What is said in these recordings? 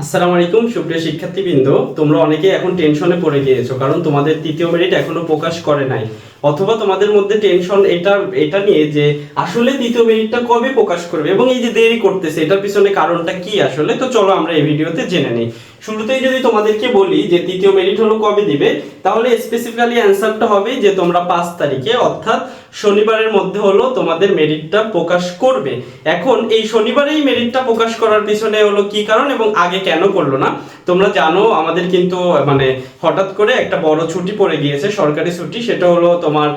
আসসালামু আলাইকুম, সুপ্রিয় শিক্ষার্থীবৃন্দ। তোমরা অনেকে এখন টেনশনে পড়ে গিয়েছো, কারণ তোমাদের তৃতীয় মেরিট এখনও প্রকাশ করে নাই। অথবা তোমাদের মধ্যে টেনশন এটা এটা নিয়ে যে আসলে তৃতীয় মেরিটটা কবে প্রকাশ করবে এবং এই যে দেরি করতেছে, এটার পিছনে কারণটা কি আসলে? তো চলো আমরা এই ভিডিওতে জেনে নিই। শুরুতেই যদি তোমাদেরকে বলি যে তৃতীয় মেরিট হলো কবে দিবে, তাহলে স্পেসিফিক্যালি অ্যান্সারটা হবে যে তোমরা পাঁচ তারিখে, অর্থাৎ শনিবারের মধ্যে হলো তোমাদের মেরিটটা প্রকাশ করবে। এখন এই শনিবারেই মেরিটটা প্রকাশ করার পিছনে হলো কি কারণ এবং আগে কেন করল না? তোমরা জানো আমাদের কিন্তু মানে হঠাৎ করে একটা বড় ছুটি পড়ে গিয়েছে, সরকারি ছুটি, সেটা হলো তোমার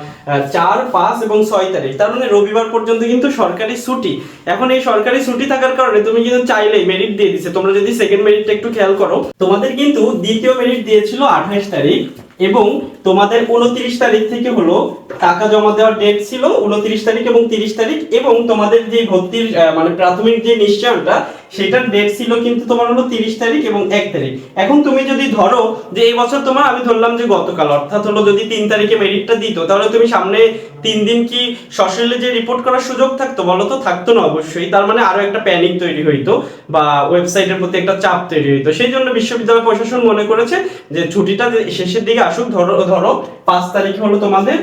চার, পাঁচ এবং ছয় তারিখ। তার মানে রবিবার পর্যন্ত কিন্তু সরকারি ছুটি। এখন এই সরকারি ছুটি থাকার কারণে তুমি কিন্তু চাইলে মেরিট দিয়ে দিছে। তোমরা যদি সেকেন্ড মেরিটটা একটু খেয়াল করো, তোমাদের কিন্তু দ্বিতীয় মেরিট দিয়েছিল আঠাশ তারিখ এবং তোমাদের উনত্রিশ তারিখ থেকে হলো টাকা জমা দেওয়ার ডেট ছিল উনত্রিশ তারিখ এবং তিরিশ তারিখ এবং তোমাদের যে ভর্তির মানে প্রাথমিক যে নিশ্চয়নটা সেটার ডেট ছিল কিন্তু তোমার হলো তিরিশ তারিখ এবং এক তারিখ। এখন তুমি যদি ধরো যে এই বছর তোমার, আমি ধরলাম যে গতকাল, অর্থাৎ হলো যদি তিন তারিখে মেরিটটা দিত, তাহলে তুমি সামনে তিন দিন কি সশরীরে যে রিপোর্ট করার সুযোগ থাকতো? বলো তো, থাকতো না অবশ্যই। তার মানে আরও একটা প্যানিক তৈরি হইতো বা ওয়েবসাইটের প্রতি একটা চাপ তৈরি হইতো। সেই জন্য বিশ্ববিদ্যালয় প্রশাসন মনে করেছে যে ছুটিটা শেষের দিকে আসুক, ধরো ধরো, পাঁচ তারিখে হলো তোমাদের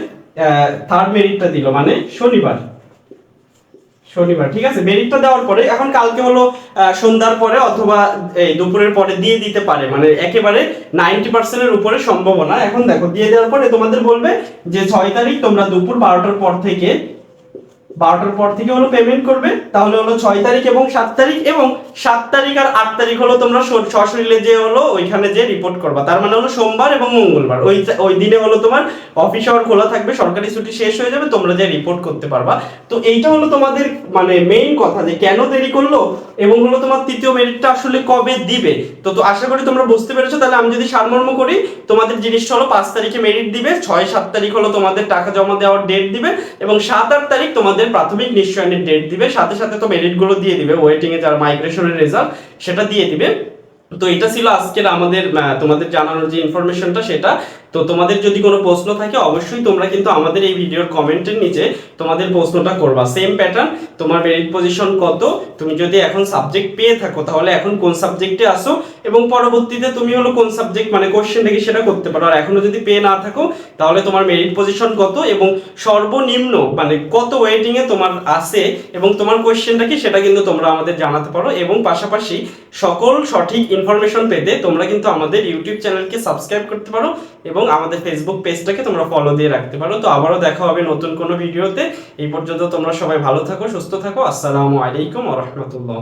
থার্ড মেরিটটা দিল মানে শনিবার। শনিবার, ঠিক আছে? মেরিটটা দেওয়ার পরে এখন কালকে হলো সন্ধ্যার পরে অথবা, এই দুপুরের পরে দিয়ে দিতে পারে। মানে একেবারে নাইনটি পার্সেন্টের উপরে সম্ভাবনা। এখন দেখো, দিয়ে দেওয়ার পরে তোমাদের বলবে যে ছয় তারিখ তোমরা দুপুর বারোটার পর থেকে বারোটার পর থেকে হলো পেমেন্ট করবে, তাহলে হলো ছয় তারিখ এবং সাত তারিখ এবং সাত তারিখ আর আট তারিখ হলো তোমরা সশরীরে যে হলো ওইখানে যে রিপোর্ট করবা। তার মানে হলো সোমবার এবং মঙ্গলবার। ওই ওই দিনে হলো তোমার অফিস আওয়ার খোলা থাকবে, সরকারি ছুটি শেষ হয়ে যাবে, তোমরা যে রিপোর্ট করতে পারবা। তো এইটা হলো তোমাদের মানে মেইন কথা যে কেন দেরি করল এবং হলো তোমার তৃতীয় মেরিটটা আসলে কবে দিবে। তো তো আশা করি তোমরা বুঝতে পেরেছ। তাহলে আমি যদি সারমর্ম করি, তোমাদের জিনিসটা হলো পাঁচ তারিখে মেরিট দিবে, ছয় সাত তারিখ হলো তোমাদের টাকা জমা দেওয়ার ডেট দিবে এবং সাত আট তারিখ তোমাদের প্রাথমিক নিশ্চয়নের ডেট দিবে, সাথে সাথে তো মেরিটগুলো দিয়ে দিবে ওয়েটিং এ যার মাইগ্রেশনের রেজাল্ট সেটা দিয়ে দিবে। তো এটা ছিল আজকের আমাদের তোমাদের জানানোর যে ইনফরমেশনটা সেটা তো তোমাদের যদি কোনো প্রশ্ন থাকে, অবশ্যই তোমরা কিন্তু আমাদের এই ভিডিওর কমেন্টের নিচে তোমাদের প্রশ্নটা করবা। সেম প্যাটার্ন তোমার মেরিট পজিশন কত? তুমি যদি এখন সাবজেক্ট পেয়ে থাকো, তাহলে এখন কোন সাবজেক্টে আসো? এবং পরবর্তীতে তুমি হলো কোন সাবজেক্ট মানে কোশ্চেন দেখে সেটা করতে পারো। আর এখনও যদি পেয়ে না থাকো, তাহলে তোমার মেরিট পজিশন কত? এবং সর্বনিম্ন মানে কত ওয়েটিংয়ে তোমার আসে এবং তোমার কোয়েশ্চেনটা কি? সেটা কিন্তু তোমরা আমাদের জানাতে পারো। এবং পাশাপাশি সকল সঠিক ইনফরমেশন পেতে তোমরা কিন্তু আমাদের ইউটিউব চ্যানেলকে সাবস্ক্রাইব করতে পারো। এবং আমাদের ফেসবুক পেজটাকে তোমরা ফলো দিয়ে রাখতে পারো। তো আবারও দেখা হবে নতুন কোনো ভিডিওতে এই পর্যন্ত তোমরা সবাই ভালো থাকো, সুস্থ থাকো। আসসালামু আলাইকুম রাহমাতুল্লাহ।